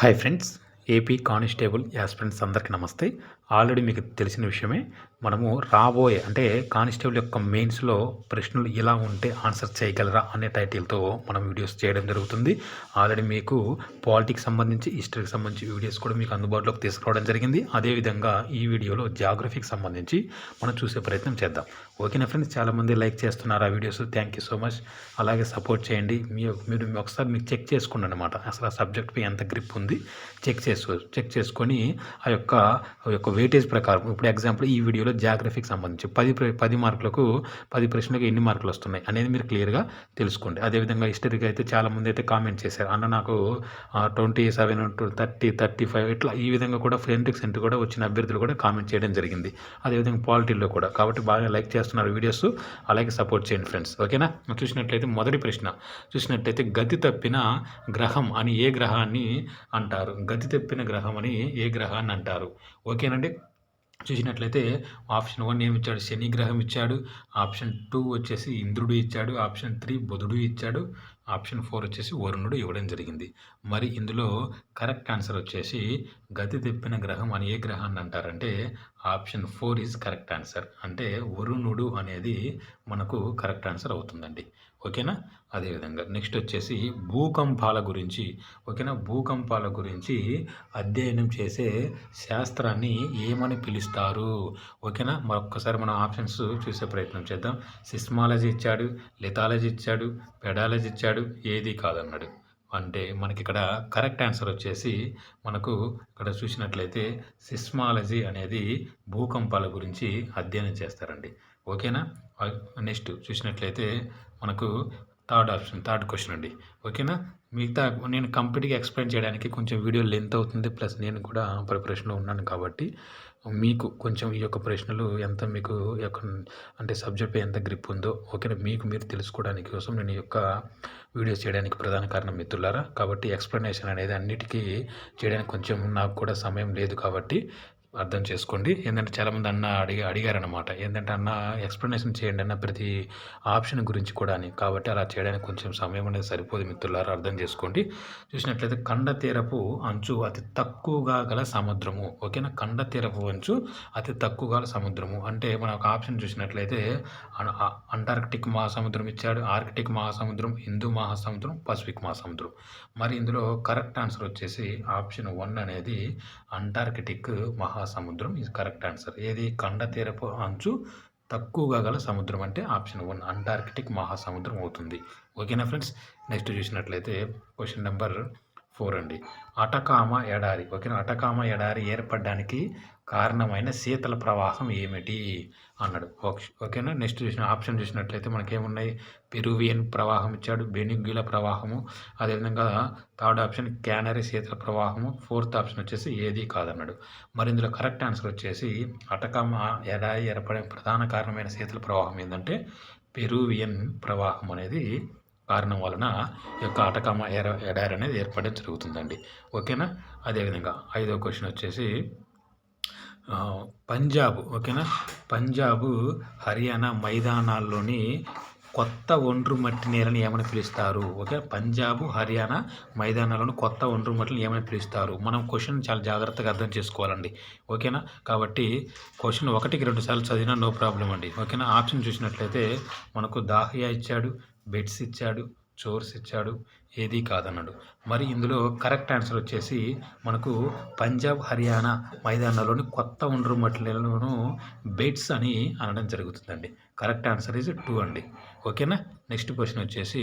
Hi friends AP constable aspirants అందరికీ నమస్తే. Already మీకు తెలిసిన విషయమే మనము రాబోయే అంటే కానిస్టేబుల్ యొక్క మెయిన్స్లో ప్రశ్నలు ఇలా ఉంటే ఆన్సర్ చేయగలరా అనే టైటిల్తో మనం వీడియోస్ చేయడం జరుగుతుంది. ఆల్రెడీ మీకు పాలిటిక్స్ సంబంధించి హిస్టరీకి సంబంధించి వీడియోస్ కూడా మీకు అందుబాటులోకి తీసుకురావడం జరిగింది. అదేవిధంగా ఈ వీడియోలో జాగ్రఫీకి సంబంధించి మనం చూసే ప్రయత్నం చేద్దాం. ఓకేనా ఫ్రెండ్స్ చాలామంది లైక్ చేస్తున్నారు ఆ videos thank you so much అలాగే సపోర్ట్ చేయండి. మీ మీరు ఒకసారి మీకు చెక్ చేసుకోండి అనమాట అసలు ఆ సబ్జెక్ట్పై ఎంత గ్రిప్ ఉంది? చెక్ చేసుకో చెక్ చేసుకొని ఆ యొక్క యొక్క వెయిటేజ్ ప్రకారం. ఇప్పుడు ఎగ్జాంపుల్ ఈ వీడియోలో జాగ్రఫీకి సంబంధించి పది ప్ర- పది మార్కులకు పది ప్రశ్నలకు ఎన్ని మార్కులు వస్తున్నాయి అనేది మీరు క్లియర్గా తెలుసుకోండి. అదేవిధంగా హిస్టరీకి అయితే చాలామంది అయితే కామెంట్ చేశారు. అన్న నాకు twenty seven thirty thirty five ఇట్లా ఈ విధంగా కూడా ఫ్రెండ్కి సెంటర్ కూడా వచ్చిన అభ్యర్థులు కూడా కామెంట్ చేయడం జరిగింది. అదేవిధంగా పాలిటీలో కూడా. కాబట్టి బాగా లైక్ చేస్తున్నారు వీడియోస్ అలాగే సపోర్ట్ చేయండి ఫ్రెండ్స్ ఓకేనా చూసినట్లయితే మొదటి ప్రశ్న. చూసినట్లయితే గతి తప్పిన గ్రహం అని ఏ గ్రహాన్ని అంటారు? గతి తప్పిన గ్రహం అని ఏ గ్రహాన్ని అంటారు? ఓకేనండి చూసినట్లయితే ఆప్షన్ వన్ ఏమి ఇచ్చాడు శని గ్రహం ఇచ్చాడు. ఆప్షన్ టూ వచ్చేసి ఇంద్రుడు ఇచ్చాడు. ఆప్షన్ త్రీ బుధుడు ఇచ్చాడు. ఆప్షన్ ఫోర్ వచ్చేసి వరుణుడు ఇవ్వడం జరిగింది. మరి ఇందులో కరెక్ట్ ఆన్సర్ వచ్చేసి గతి తెప్పిన గ్రహం అని ఏ గ్రహాన్ని అంటారంటే option four is correct answer. అంటే వరుణుడు అనేది మనకు కరెక్ట్ ఆన్సర్ అవుతుందండి. ఓకేనా? అదేవిధంగా నెక్స్ట్ వచ్చేసి భూకంపాల గురించి. ఓకేనా? భూకంపాల గురించి అధ్యయనం చేసే శాస్త్రాన్ని ఏమని పిలుస్తారు? ఓకేనా? మరొక్కసారి మనం ఆప్షన్స్ చూసే ప్రయత్నం చేద్దాం. సిస్మాలజీ ఇచ్చాడు లిథాలజీ ఇచ్చాడు పెడాలజీ ఇచ్చాడు ఏది కాదన్నాడు. అంటే మనకి ఇక్కడ కరెక్ట్ ఆన్సర్ వచ్చేసి మనకు ఇక్కడ చూసినట్లయితే సిస్మాలజీ అనేది భూకంపాల గురించి అధ్యయనం చేస్తారండి. ఓకేనా? నెక్స్ట్ చూసినట్లయితే మనకు థర్డ్ ఆప్షన్ థర్డ్ క్వశ్చన్ అండి. ఓకేనా? మిగతా నేను కంప్లీట్గా ఎక్స్ప్లెయిన్ చేయడానికి కొంచెం వీడియో లెంత్ అవుతుంది ప్లస్ నేను కూడా ప్రిపరేషన్లో ఉన్నాను కాబట్టి మీకు కొంచెం ఈ యొక్క ప్రశ్నలు ఎంత మీకు యొక్క అంటే సబ్జెక్ట్ ఎంత గ్రిప్ ఉందో ఓకేనా? మీకు మీరు తెలుసుకోవడానికి కోసం నేను ఈ యొక్క వీడియోస్ చేయడానికి ప్రధాన కారణం మిత్రులారా. కాబట్టి ఎక్స్ప్లెనేషన్ అనేది అన్నిటికీ చేయడానికి కొంచెం నాకు కూడా సమయం లేదు కాబట్టి అర్థం చేసుకోండి. ఏంటంటే చాలామంది అన్న అడిగి అడిగారనమాట ఏంటంటే అన్న ఎక్స్ప్లెనేషన్ చేయండి అన్న ప్రతి ఆప్షన్ గురించి కూడా అని కాబట్టి అలా చేయడానికి కొంచెం సమయం అనేది సరిపోదు మిత్రులారా అర్థం చేసుకోండి. చూసినట్లయితే కండ తీరపు అంచు అతి తక్కువగా గల సముద్రము. ఓకేనా? కండ తీరపు అంచు అతి తక్కువ గల సముద్రము. అంటే మనం ఒక ఆప్షన్ చూసినట్లయితే అంటార్కిటిక్ మహాసముద్రం ఇచ్చాడు ఆర్కిటిక్ మహాసముద్రం హిందూ మహాసముద్రం పసిఫిక్ మహాసముద్రం. మరి ఇందులో కరెక్ట్ ఆన్సర్ వచ్చేసి ఆప్షన్ వన్ అనేది అంటార్కిటిక్ మహా మహాసముద్రం ఇది కరెక్ట్ ఆన్సర్ ఏది? కండ తీరపు అంచు తక్కువగా గల సముద్రం అంటే ఆప్షన్ వన్ అంటార్కిటిక్ మహాసముద్రం అవుతుంది. ఓకేనా ఫ్రెండ్స్ నెక్స్ట్ చూసినట్లయితే క్వశ్చన్ నెంబర్ ఫోర్ అండి అటకామ ఎడారి. ఓకేనా? అటకామ ఎడారి ఏర్పడడానికి కారణమైన శీతల ప్రవాహం ఏమిటి? అన్నాడు. ఓకేనా? నెక్స్ట్ చూసిన ఆప్షన్ చూసినట్లయితే మనకేమున్నాయి? పెరువియన్ ప్రవాహం ఇచ్చాడు. బెనిగ్యుల ప్రవాహము. అదేవిధంగా థర్డ్ ఆప్షన్ క్యానరీ శీతల ప్రవాహము. ఫోర్త్ ఆప్షన్ వచ్చేసి ఏది కాదన్నాడు. మరి ఇందులో కరెక్ట్ ఆన్సర్ వచ్చేసి అటకామ ఎడారి ఏర్పడే ప్రధాన కారణమైన శీతల ప్రవాహం ఏంటంటే పెరువియన్ ప్రవాహం అనేది కారణం వలన ఈ యొక్క అటకామ ఎర ఎడారి అనేది ఏర్పడడం జరుగుతుందండి. ఓకేనా? అదేవిధంగా ఐదో క్వశ్చన్ వచ్చేసి పంజాబ్ ఓకేనా? పంజాబ్ హర్యానా మైదానాల్లోని కొత్త ఒండ్రు మట్టి నేలని ఏమని పిలుస్తారు? ఓకే పంజాబ్ హర్యానా మైదానాలను కొత్త ఒండ్రు మట్టిని ఏమని పిలుస్తారు? మనం క్వశ్చన్ చాలా జాగ్రత్తగా అర్థం చేసుకోవాలండి. ఓకేనా? కాబట్టి క్వశ్చన్ ఒకటికి రెండు సార్లు చదివినా నో ప్రాబ్లం అండి. ఓకేనా? ఆప్షన్ చూసినట్లయితే మనకు దాహియా ఇచ్చాడు బెడ్స్ ఇచ్చాడు చోర్స్ ఇచ్చాడు ఏదీ కాదన్నాడు. మరి ఇందులో కరెక్ట్ ఆన్సర్ వచ్చేసి మనకు పంజాబ్ హర్యానా మైదానాల్లోని కొత్త ఒండ్రు మట్టిలను బెడ్స్ అని అనడం జరుగుతుందండి. కరెక్ట్ ఆన్సర్ ఈజ్ టూ అండి. ఓకేనా? నెక్స్ట్ క్వశ్చన్ వచ్చేసి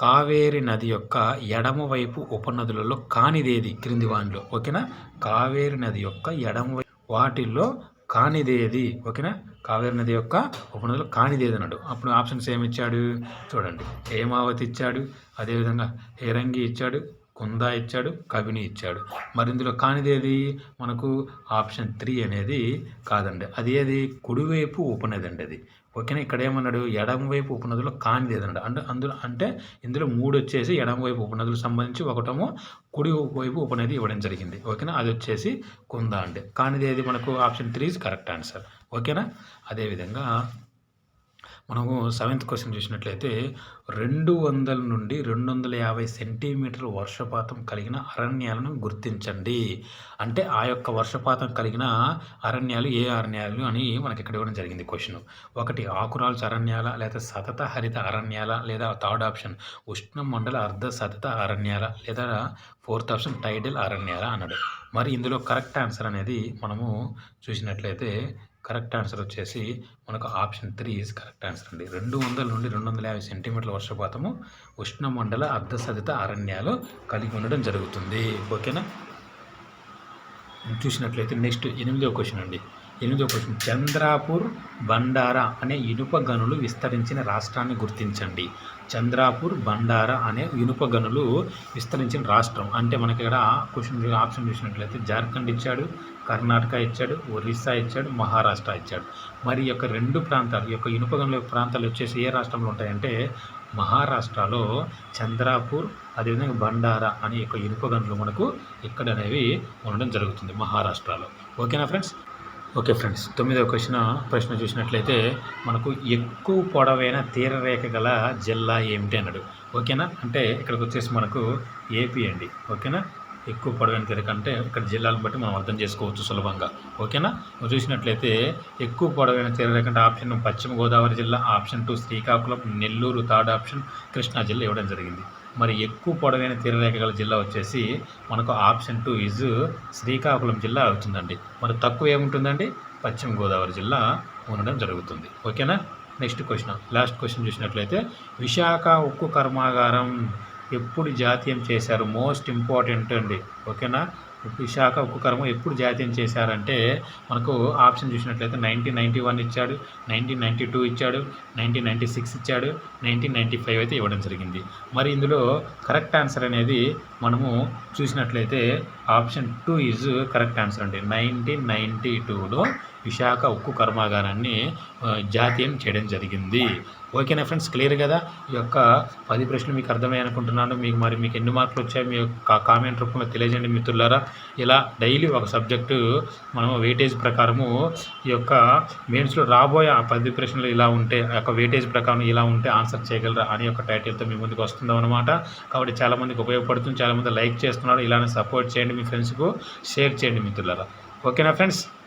కావేరి నది యొక్క ఎడమవైపు ఉపనదులలో కానిదేది క్రింది వానిలో ఓకేనా? కావేరి నది యొక్క ఎడమవైపు వాటిల్లో వాటిల్లో కానిదేది ఓకేనా? కావేరి నది యొక్క ఉపనదులు కానిదేది అన్నాడు. అప్పుడు ఆప్షన్స్ ఏమి ఇచ్చాడు? చూడండి. హేమావతి ఇచ్చాడు అదేవిధంగా హేరంగి ఇచ్చాడు కుందా ఇచ్చాడు కవిని ఇచ్చాడు. మరి ఇందులో కానిదేది మనకు ఆప్షన్ త్రీ అనేది కాదండి. అది ఏది? కుడివైపు ఉపనది అండి అది. ఓకేనా? ఇక్కడ ఏమన్నాడు? ఎడమవైపు ఉపనదులు కానిది ఏదన్నాడు అంటే అందులో అంటే ఇందులో మూడు వచ్చేసి ఎడమవైపు ఉపనదులకు సంబంధించి ఒకటేమో కుడి వైపు ఉపనది ఇవ్వడం జరిగింది. ఓకేనా? అది వచ్చేసి కుందా అండి. కానిది ఏది మనకు option three is correct answer ఓకేనా? అదేవిధంగా మనము సెవెంత్ క్వశ్చన్ చూసినట్లయితే రెండు వందల నుండి రెండు వందల యాభై సెంటీమీటర్ల వర్షపాతం కలిగిన అరణ్యాలను గుర్తించండి. అంటే ఆ యొక్క వర్షపాతం కలిగిన అరణ్యాలు ఏ అరణ్యాలు అని మనకి ఇక్కడ ఇవ్వడం జరిగింది క్వశ్చన్. ఒకటి ఆకురాల్చ అరణ్యాల లేదా సతత హరిత అరణ్యాల లేదా థర్డ్ ఆప్షన్ ఉష్ణ మండల అర్ధ సతత అరణ్యాల లేదా ఫోర్త్ ఆప్షన్ టైడల్ అరణ్యాల అన్నాడు. మరి ఇందులో కరెక్ట్ ఆన్సర్ అనేది మనము చూసినట్లయితే కరెక్ట్ ఆన్సర్ వచ్చేసి మనకు option three is correct answer అండి. రెండు వందల నుండి రెండు వందల యాభై సెంటీమీటర్ల వర్షపాతము ఉష్ణమండల అర్ధసరిత అరణ్యాలు కలిగి ఉండడం జరుగుతుంది. ఓకేనా? చూసినట్లయితే నెక్స్ట్ ఎనిమిదో క్వశ్చన్ అండి. ఎనిమిదో ప్రశ్న. చంద్రాపూర్ బండారా అనే ఇనుప గనులు విస్తరించిన రాష్ట్రాన్ని గుర్తించండి. చంద్రాపూర్ బండారా అనే ఇనుప గనులు విస్తరించిన రాష్ట్రం. అంటే మనకి ఇక్కడ క్వశ్చన్ ఆప్షన్ చూసినట్లయితే జార్ఖండ్ ఇచ్చాడు కర్ణాటక ఇచ్చాడు ఒరిస్సా ఇచ్చాడు మహారాష్ట్ర ఇచ్చాడు. మరి యొక్క రెండు ప్రాంతాలు యొక్క ఇనుప గనుల ప్రాంతాలు వచ్చేసి ఏ రాష్ట్రంలో ఉంటాయంటే మహారాష్ట్రలో చంద్రాపూర్ అదేవిధంగా బండారా అనే యొక్క ఇనుప గనులు మనకు ఇక్కడ అనేవి ఉండడం జరుగుతుంది మహారాష్ట్రలో. ఓకేనా ఫ్రెండ్స్? ఓకే ఫ్రెండ్స్ తొమ్మిదవ క్వశ్చన్ ప్రశ్న చూసినట్లయితే మనకు ఎక్కువ పొడవైన తీరరేఖ గల జిల్లా ఏమిటి అన్నాడు. ఓకేనా? అంటే ఇక్కడికి వచ్చేసి మనకు ఏపీ అండి. ఓకేనా? ఎక్కువ పొడవైన తీరక అంటే ఇక్కడ జిల్లాలను బట్టి మనం అర్థం చేసుకోవచ్చు సులభంగా. ఓకేనా? నువ్వు చూసినట్లయితే ఎక్కువ పొడవైన తీరరేఖ అంటే ఆప్షన్ పశ్చిమ గోదావరి జిల్లా option two Srikakulam Nellore third option Krishna జిల్లా ఇవ్వడం జరిగింది. మరి ఎక్కువ పొడవైన తీరరేఖ గల జిల్లా వచ్చేసి మనకు ఆప్షన్ టూ ఇజ్ శ్రీకాకుళం జిల్లా అవుతుందండి. మరి తక్కువ ఏముంటుందండి? పశ్చిమ గోదావరి జిల్లా ఉండడం జరుగుతుంది. ఓకేనా? Next question. లాస్ట్ క్వశ్చన్ చూసినట్లయితే విశాఖ ఉక్కు కర్మాగారం ఎప్పుడు జాతీయం చేశారు? మోస్ట్ ఇంపార్టెంట్ అండి. ఓకేనా? విశాఖ ఉక్కు కర్మ ఎప్పుడు జాతీయం చేశారంటే మనకు ఆప్షన్ చూసినట్లయితే నైన్టీన్ నైంటీ వన్ ఇచ్చాడు నైన్టీన్ నైంటీ టూ ఇచ్చాడు నైన్టీన్ నైంటీ సిక్స్ ఇచ్చాడు నైన్టీన్ నైంటీ ఫైవ్ అయితే ఇవ్వడం జరిగింది. మరి ఇందులో కరెక్ట్ ఆన్సర్ అనేది మనము చూసినట్లయితే option two is correct answer అండి. నైన్టీన్ నైంటీ టూలో విశాఖ ఉక్కు కర్మాగారాన్ని జాతీయం చేయడం జరిగింది. ఓకేనా ఫ్రెండ్స్? క్లియర్ కదా? ఈ యొక్క పది ప్రశ్నలు మీకు అర్థమయ్యాయి అనుకుంటున్నాను. మీకు మరి మీకు ఎన్ని మార్కులు వచ్చాయి? మీ యొక్క కామెంట్ రూపంలో తెలియజేయండి మిత్రులారా. ఇలా డైలీ ఒక సబ్జెక్టు మనం వెయిటేజ్ ప్రకారము ఈ యొక్క మెయిన్స్లో రాబోయే ఆ పది ప్రశ్నలు ఇలా ఉంటే ఆ యొక్క వెయిటేజ్ ప్రకారం ఇలా ఉంటే ఆన్సర్ చేయగలరా అని యొక్క టైటిల్తో మీ ముందుకు వస్తుందాం అనమాట కాబట్టి చాలామందికి ఉపయోగపడుతుంది. చాలామంది లైక్ చేస్తున్నారు. ఇలానే సపోర్ట్ చేయండి మీ ఫ్రెండ్స్కు. షేర్ చేయండి మిత్రులారా. ఓకేనా friends?